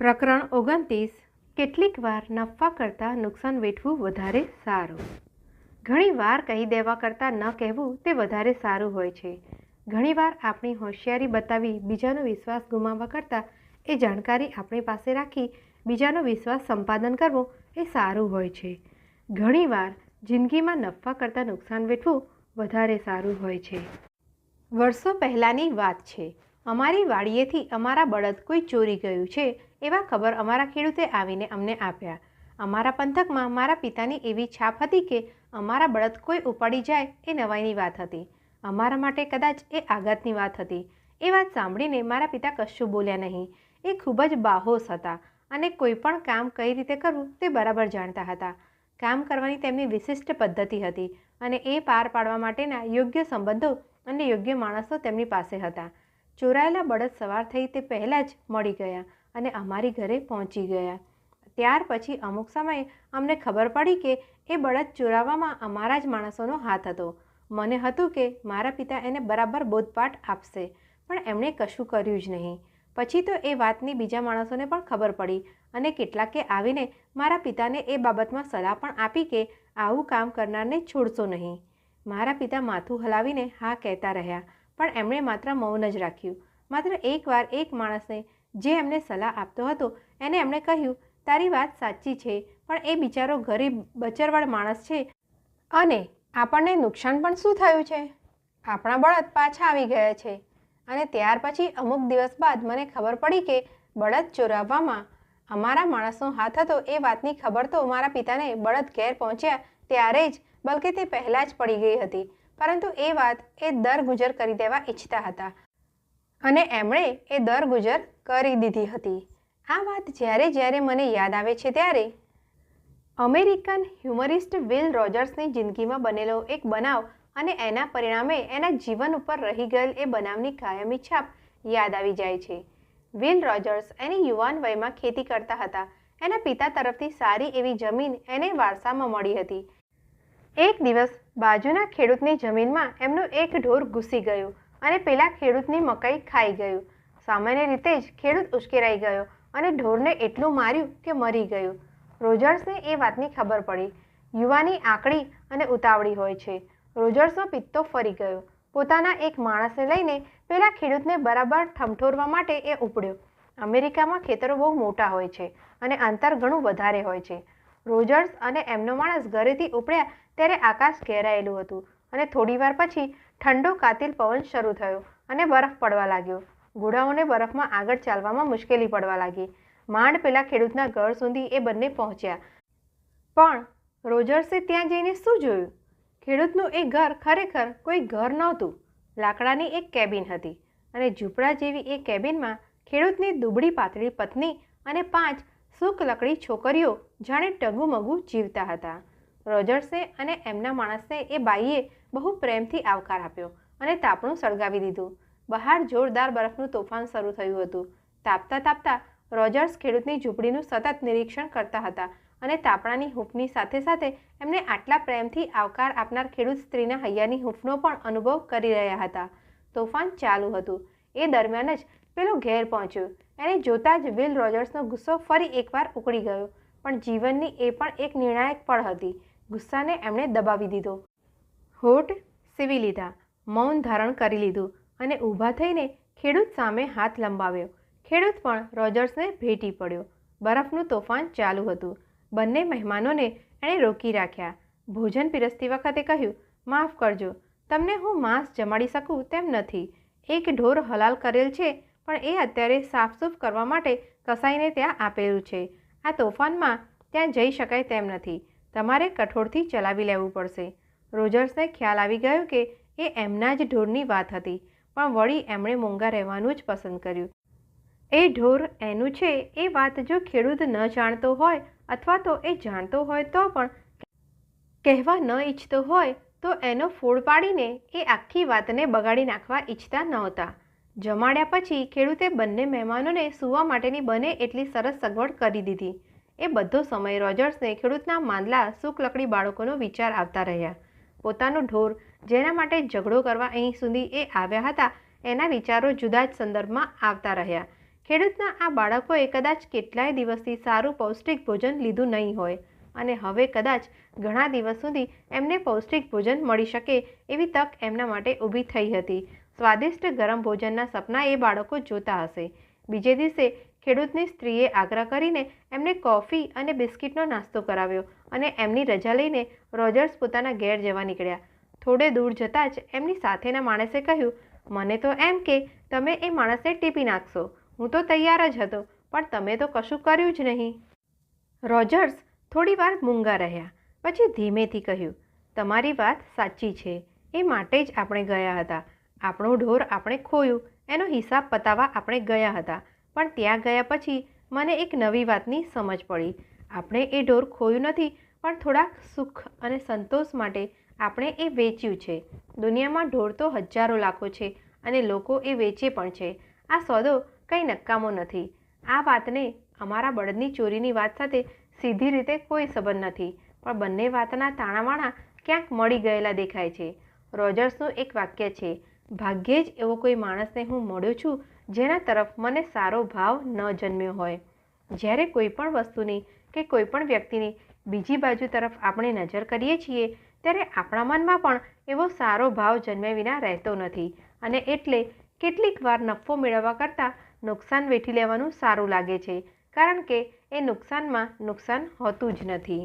પ્રકરણ ઓગણત્રીસ. કેટલીક વાર નફા કરતાં નુકસાન વેઠવું વધારે સારું. ઘણીવાર કહી દેવા કરતાં ન કહેવું તે વધારે સારું હોય છે. ઘણીવાર આપણી હોશિયારી બતાવી બીજાનો વિશ્વાસ ગુમાવવા કરતાં એ જાણકારી આપણી પાસે રાખી બીજાનો વિશ્વાસ સંપાદન કરવું એ સારું હોય છે. ઘણીવાર જિંદગીમાં નફા કરતાં નુકસાન વેઠવું વધારે સારું હોય છે. વર્ષો પહેલાંની વાત છે. અમારી વાડીએથી અમારા બળદ કોઈ ચોરી ગયું છે, એવા ખબર અમારા ખેડૂતે આવીને અમને આપ્યા. અમારા પંથકમાં મારા પિતાની એવી છાપ હતી કે અમારા બળદ કોઈ ઉપાડી જાય એ નવાઈની વાત હતી. અમારા માટે કદાચ એ આઘાતની વાત હતી. એ વાત સાંભળીને મારા પિતા કશું બોલ્યા નહીં. એ ખૂબ જ બાહોશ હતા અને કોઈ પણ કામ કઈ રીતે કરવું તે બરાબર જાણતા હતા. કામ કરવાની તેમની વિશિષ્ટ પદ્ધતિ હતી અને એ પાર પાડવા માટેના યોગ્ય સંબંધો અને યોગ્ય માણસો તેમની પાસે હતા. ચોરાયેલા બળદ સવાર થઈ તે પહેલાં જ મળી ગયા અને અમારી ઘરે પહોંચી ગયા. ત્યાર પછી અમુક સમયે અમને ખબર પડી કે એ બળદ ચોરાવવામાં અમારા જ માણસોનો હાથ હતો. મને હતું કે મારા પિતા એને બરાબર બોધપાઠ આપશે, પણ એમણે કશું કર્યું જ નહીં. પછી તો એ વાતની બીજા માણસોને પણ ખબર પડી અને કેટલાકે આવીને મારા પિતાને એ બાબતમાં સલાહ પણ આપી કે આવું કામ કરનારને છોડશો નહીં. મારા પિતા માથું હલાવીને હા કહેતા રહ્યા. પણ એમણે માત્ર મૌન જ રાખ્યું. માત્ર એકવાર એક માણસને જે એમને સલાહ આપતો હતો એને એમણે કહ્યું, તારી વાત સાચી છે, પણ એ બિચારો ગરીબ, બચરવાળ માણસ છે. અને આપણને નુકસાન પણ શું થયું છે? આપણા બળદ પાછા આવી ગયા છે. અને ત્યાર પછી અમુક દિવસ બાદ મને ખબર પડી કે બળદ ચોરાવવામાં અમારા માણસનો હાથ હતો. એ વાતની ખબર તો મારા પિતાને બળદ ઘેર પહોંચ્યા ત્યારે જ, બલકે તે પહેલાં જ પડી ગઈ હતી. પરંતુ એ વાત એ દર ગુજર કરી દેવા ઈચ્છતા હતા. અને એમણે એ દર ગુજર કરી દીધી હતી. આ વાત જ્યારે જ્યારે મને યાદ આવે છે ત્યારે અમેરિકન હ્યુમરિસ્ટ વિલ રોજર્સની જિંદગીમાં બનેલો એક બનાવ અને એના પરિણામે એના જીવન ઉપર રહી ગયેલ એ બનાવની કાયમી છાપ યાદ આવી જાય છે. વિલ રોજર્સ એની યુવાન વયમાં ખેતી કરતા હતા. એના પિતા તરફથી સારી એવી જમીન એને વારસામાં મળી હતી. એક દિવસ બાજુના ખેડૂતની જમીનમાં એમનું એક ઢોર ઘૂસી ગયું અને પેલા ખેડૂતની મકાઈ ખાઈ ગયું. સામાન્ય રીતે જ ખેડૂત ઉશ્કેરાઈ ગયો અને ઢોરને એટલું માર્યું કે મરી ગયું. રોજર્સને એ વાતની ખબર પડી. યુવાની આકડી અને ઉતાવળી હોય છે. રોજર્સનો પિત્તો ફરી ગયો. પોતાના એક માણસને લઈને પેલા ખેડૂતને બરાબર ઠમઠોરવા માટે એ ઉપડ્યો. અમેરિકામાં ખેતરો બહુ મોટા હોય છે અને અંતર ઘણું વધારે હોય છે. રોજર્સ અને એમનો માણસ ઘરેથી ઉપડ્યા ત્યારે આકાશ ઘેરાયેલું હતું અને થોડીવાર પછી ઠંડો કાતિલ પવન શરૂ થયો અને બરફ પડવા લાગ્યો. ઘોડાઓને બરફમાં આગળ ચાલવામાં મુશ્કેલી પડવા લાગી. માંડ પેલા ખેડૂતના ઘર સુધી એ બંને પહોંચ્યા. પણ રોજર્સે ત્યાં જઈને શું જોયું? ખેડૂતનું એ ઘર ખરેખર કોઈ ઘર નહોતું. લાકડાની એક કેબિન હતી અને ઝૂંપડા જેવી એ કેબિનમાં ખેડૂતની દુબળી પાતળી પત્ની અને પાંચ સુખ લકડી છોકરીઓ જાણે ટગુમગુ જીવતા હતા. રોજર્સે અને એમના માણસને એ બાઈએ બહુ પ્રેમથી આવકાર આપ્યો અને તાપણું સળગાવી દીધું. બહાર જોરદાર બરફનું તોફાન શરૂ થયું હતું. તાપતા તાપતા રોજર્સ ખેડૂતની ઝૂંપડીનું સતત નિરીક્ષણ કરતા હતા અને તાપણાની હૂંફની સાથે સાથે એમને આટલા પ્રેમથી આવકાર આપનાર ખેડૂત સ્ત્રીના હૈયાની હૂંફનો પણ અનુભવ કરી રહ્યા હતા. તોફાન ચાલુ હતું. એ દરમિયાન જ પેલો ઘેર પહોંચ્યો. એને જોતાં જ વિલ રોજર્સનો ગુસ્સો ફરી એકવાર ઉકળી ગયો. પણ જીવનની એ પણ એક નિર્ણાયક પળ હતી. ગુસ્સાને એમણે દબાવી દીધો. હોઠ સીવી લીધા, મૌન ધારણ કરી લીધું અને ઊભા થઈને ખેડૂત સામે હાથ લંબાવ્યો. ખેડૂત પણ રોજર્સને ભેટી પડ્યો. બરફનું તોફાન ચાલુ હતું. બંને મહેમાનોને એણે રોકી રાખ્યા. ભોજન પીરસતી વખતે કહ્યું, માફ કરજો, તમને હું માંસ જમાડી શકું તેમ નથી. એક ઢોર હલાલ કરેલ છે, પણ એ અત્યારે સાફસૂફ કરવા માટે કસાઈને ત્યાં આપેલું છે. આ તોફાનમાં ત્યાં જઈ શકાય તેમ નથી. તમારે કઠોળથી ચલાવી લેવું પડશે. રોજર્સને ખ્યાલ આવી ગયો કે એ એમના જ ઢોરની વાત હતી, પણ વળી એમણે મોંઘા રહેવાનું જ પસંદ કર્યું. એ ઢોર એનું છે એ વાત જો ખેડૂત ન જાણતો હોય અથવા તો એ જાણતો હોય તો પણ કહેવા ન ઈચ્છતો હોય, તો એનો ફોડ પાડીને એ આખી વાતને બગાડી નાખવા ઈચ્છતા નહોતા. જમાડ્યા પછી ખેડૂતે બંને મહેમાનોને સૂવા માટેની બને એટલી સરસ સગવડ કરી દીધી. એ બધો સમય રોજર્સને ખેડૂતના માંદલા સુખ લકડી બાળકોનો વિચાર આવતા રહ્યા. પોતાનો ઢોર, જેના માટે ઝઘડો કરવા અહીં સુધી એ આવ્યા હતા, એના વિચારો જુદા જ સંદર્ભમાં આવતા રહ્યા. ખેડૂતના આ બાળકોએ કદાચ કેટલાય દિવસથી સારું પૌષ્ટિક ભોજન લીધું નહીં હોય, અને હવે કદાચ ઘણા દિવસ સુધી એમને પૌષ્ટિક ભોજન મળી શકે એવી તક એમના માટે ઊભી થઈ હતી. સ્વાદિષ્ટ ગરમ ભોજનના સપના એ બાળકો જોતા હશે. બીજે દિવસે ખેડૂતની સ્ત્રીએ આગ્રહ કરીને એમને કોફી અને બિસ્કિટનો નાસ્તો કરાવ્યો અને એમની રજા લઈને રોજર્સ પોતાના ઘેર જવા નીકળ્યા. થોડે દૂર જતાં જ એમની સાથેના માણસે કહ્યું, મને તો એમ કે તમે એ માણસને ટીપી નાખશો. હું તો તૈયાર જ હતો, પણ તમે તો કશું કર્યું જ નહીં. રોજર્સ થોડી વાર મૂંગા રહ્યા, પછી ધીમેથી કહ્યું, તમારી વાત સાચી છે. એ માટે જ આપણે ગયા હતા. આપણો ઢોર આપણે ખોયું. એનો હિસાબ પતાવવા આપણે ગયા હતા. પણ ત્યાં ગયા પછી મને એક નવી વાતની સમજ પડી. આપણે એ ઢોર ખોયું નથી, પણ થોડાક સુખ અને સંતોષ માટે આપણે એ વેચ્યું છે. દુનિયામાં ઢોર તો હજારો લાખો છે અને લોકો એ વેચે પણ છે. આ સોદો કંઈ નકામો નથી. આ વાતને અમારા બળદની ચોરીની વાત સાથે સીધી રીતે કોઈ સંબંધ નથી, પણ બંને વાતના તાણાવાણા ક્યાંક મળી ગયેલા દેખાય છે. રોજર્સનું એક વાક્ય છે, ભાગ્યે જ એવો કોઈ માણસને હું મળ્યો છું જેના તરફ મને સારો ભાવ ન જન્મ્યો હોય. જ્યારે કોઈ પણ વસ્તુની કે કોઈ પણ વ્યક્તિની બીજી બાજુ તરફ આપણે નજર કરીએ છીએ, ત્યારે આપણા મનમાં પણ એવો સારો ભાવ જન્મ્યા વિના રહેતો નથી અને એટલે કેટલીક વાર નફો મેળવવા કરતાં નુકસાન વેઠી લેવાનું સારું લાગે છે, કારણ કે એ નુકસાનમાં નુકસાન હોતું જ નથી.